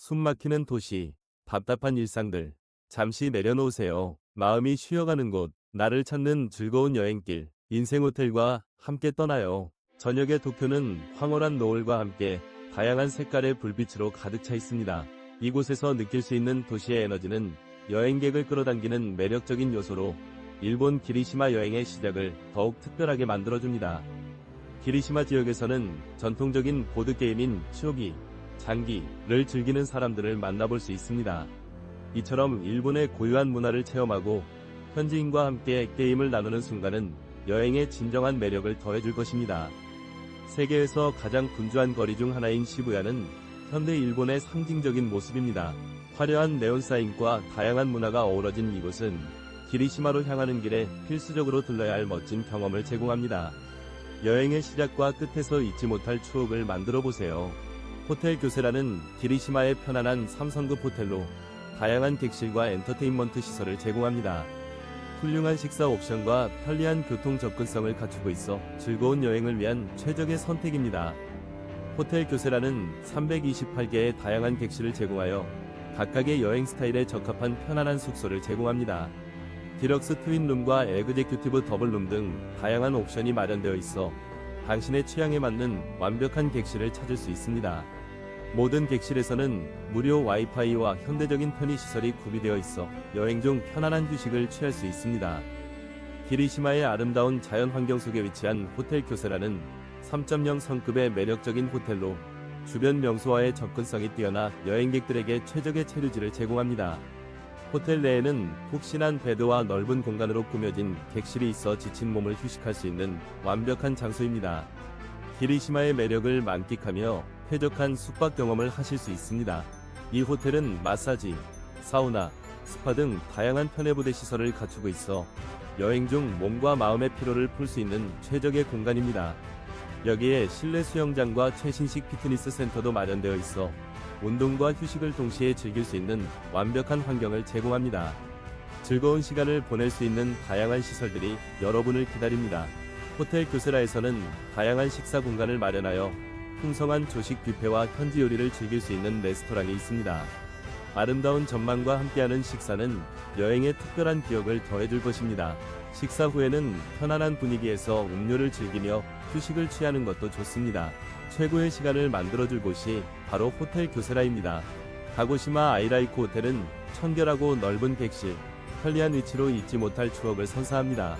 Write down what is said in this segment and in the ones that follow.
숨막히는 도시, 답답한 일상들. 잠시 내려놓으세요. 마음이 쉬어가는 곳, 나를 찾는 즐거운 여행길, 인생 호텔과 함께 떠나요. 저녁의 도쿄는 황홀한 노을과 함께 다양한 색깔의 불빛으로 가득 차 있습니다. 이곳에서 느낄 수 있는 도시의 에너지는 여행객을 끌어당기는 매력적인 요소로 일본 기리시마 여행의 시작을 더욱 특별하게 만들어줍니다. 기리시마 지역에서는 전통적인 보드게임인 쇼기, 장기를 즐기는 사람들을 만나볼 수 있습니다. 이처럼 일본의 고유한 문화를 체험하고 현지인과 함께 게임을 나누는 순간은 여행의 진정한 매력을 더해줄 것입니다. 세계에서 가장 분주한 거리 중 하나인 시부야는 현대 일본의 상징적인 모습입니다. 화려한 네온 사인과 다양한 문화가 어우러진 이곳은 기리시마로 향하는 길에 필수적으로 들러야 할 멋진 경험을 제공합니다. 여행의 시작과 끝에서 잊지 못할 추억을 만들어 보세요. 호텔 교세라는 기리시마의 편안한 3성급 호텔로 다양한 객실과 엔터테인먼트 시설을 제공합니다. 훌륭한 식사 옵션과 편리한 교통 접근성을 갖추고 있어 즐거운 여행을 위한 최적의 선택입니다. 호텔 교세라는 328개의 다양한 객실을 제공하여 각각의 여행 스타일에 적합한 편안한 숙소를 제공합니다. 디럭스 트윈룸과 에그제큐티브 더블룸 등 다양한 옵션이 마련되어 있어 당신의 취향에 맞는 완벽한 객실을 찾을 수 있습니다. 모든 객실에서는 무료 와이파이와 현대적인 편의시설이 구비되어 있어 여행 중 편안한 휴식을 취할 수 있습니다. 기리시마의 아름다운 자연 환경 속에 위치한 호텔 교세라는 3.0 성급의 매력적인 호텔로 주변 명소와의 접근성이 뛰어나 여행객들에게 최적의 체류지를 제공합니다. 호텔 내에는 푹신한 베드와 넓은 공간으로 꾸며진 객실이 있어 지친 몸을 휴식할 수 있는 완벽한 장소입니다. 기리시마의 매력을 만끽하며 쾌적한 숙박 경험을 하실 수 있습니다. 이 호텔은 마사지, 사우나, 스파 등 다양한 편해부대 시설을 갖추고 있어 여행 중 몸과 마음의 피로를 풀 수 있는 최적의 공간입니다. 여기에 실내 수영장과 최신식 피트니스 센터도 마련되어 있어 운동과 휴식을 동시에 즐길 수 있는 완벽한 환경을 제공합니다. 즐거운 시간을 보낼 수 있는 다양한 시설들이 여러분을 기다립니다. 호텔 교세라에서는 다양한 식사 공간을 마련하여 풍성한 조식 뷔페와 현지 요리를 즐길 수 있는 레스토랑이 있습니다. 아름다운 전망과 함께하는 식사는 여행의 특별한 기억을 더해줄 것입니다. 식사 후에는 편안한 분위기에서 음료를 즐기며 휴식을 취하는 것도 좋습니다. 최고의 시간을 만들어줄 곳이 바로 호텔 교세라입니다. 가고시마 아이라이크 호텔은 청결하고 넓은 객실, 편리한 위치로 잊지 못할 추억을 선사합니다.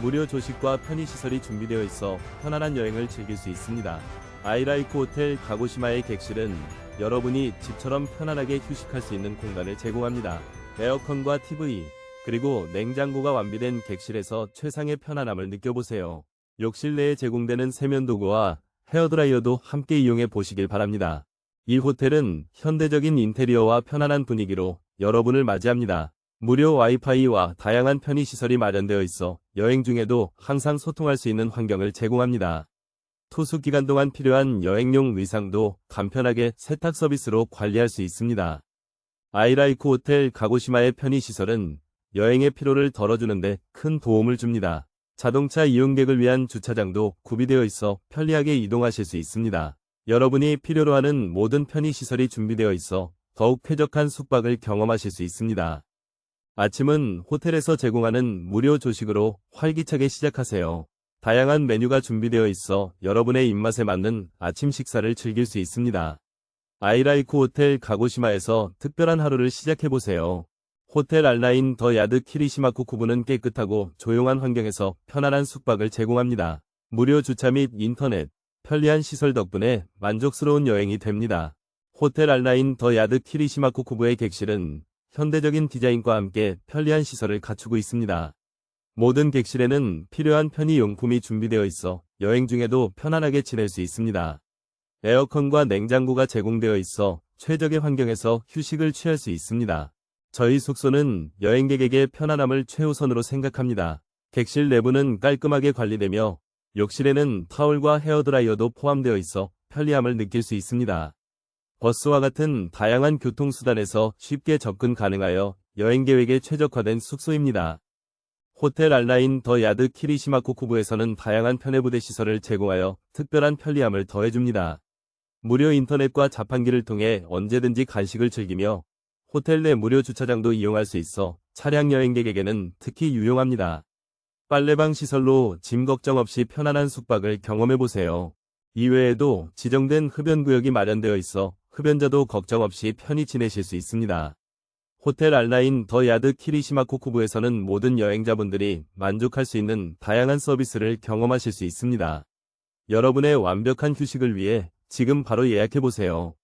무료 조식과 편의시설이 준비되어 있어 편안한 여행을 즐길 수 있습니다. 아이라이크 호텔 가고시마의 객실은 여러분이 집처럼 편안하게 휴식할 수 있는 공간을 제공합니다. 에어컨과 TV, 그리고 냉장고가 완비된 객실에서 최상의 편안함을 느껴보세요. 욕실 내에 제공되는 세면도구와 헤어드라이어도 함께 이용해 보시길 바랍니다. 이 호텔은 현대적인 인테리어와 편안한 분위기로 여러분을 맞이합니다. 무료 와이파이와 다양한 편의시설이 마련되어 있어 여행 중에도 항상 소통할 수 있는 환경을 제공합니다. 투숙 기간 동안 필요한 여행용 의상도 간편하게 세탁 서비스로 관리할 수 있습니다. 아이라이크 호텔 가고시마의 편의시설은 여행의 피로를 덜어주는데 큰 도움을 줍니다. 자동차 이용객을 위한 주차장도 구비되어 있어 편리하게 이동하실 수 있습니다. 여러분이 필요로 하는 모든 편의시설이 준비되어 있어 더욱 쾌적한 숙박을 경험하실 수 있습니다. 아침은 호텔에서 제공하는 무료 조식으로 활기차게 시작하세요. 다양한 메뉴가 준비되어 있어 여러분의 입맛에 맞는 아침 식사를 즐길 수 있습니다. 아이라이크 호텔 가고시마에서 특별한 하루를 시작해보세요. 호텔 알라인 더 야드 키리시마쿠 쿠부는 깨끗하고 조용한 환경에서 편안한 숙박을 제공합니다. 무료 주차 및 인터넷, 편리한 시설 덕분에 만족스러운 여행이 됩니다. 호텔 알라인 더 야드 키리시마쿠 쿠부의 객실은 현대적인 디자인과 함께 편리한 시설을 갖추고 있습니다. 모든 객실에는 필요한 편의용품이 준비되어 있어 여행 중에도 편안하게 지낼 수 있습니다. 에어컨과 냉장고가 제공되어 있어 최적의 환경에서 휴식을 취할 수 있습니다. 저희 숙소는 여행객에게 편안함을 최우선으로 생각합니다. 객실 내부는 깔끔하게 관리되며 욕실에는 타월과 헤어드라이어도 포함되어 있어 편리함을 느낄 수 있습니다. 버스와 같은 다양한 교통수단에서 쉽게 접근 가능하여 여행 계획에 최적화된 숙소입니다. 호텔 알라인 더 야드 키리시마 코 쿠부에서는 다양한 편의부대 시설을 제공하여 특별한 편리함을 더해줍니다. 무료 인터넷과 자판기를 통해 언제든지 간식을 즐기며 호텔 내 무료 주차장도 이용할 수 있어 차량 여행객에게는 특히 유용합니다. 빨래방 시설로 짐 걱정 없이 편안한 숙박을 경험해 보세요. 이외에도 지정된 흡연구역이 마련되어 있어 흡연자도 걱정 없이 편히 지내실 수 있습니다. 호텔 알라인 더 야드 키리시마 코쿠부에서는 모든 여행자분들이 만족할 수 있는 다양한 서비스를 경험하실 수 있습니다. 여러분의 완벽한 휴식을 위해 지금 바로 예약해 보세요.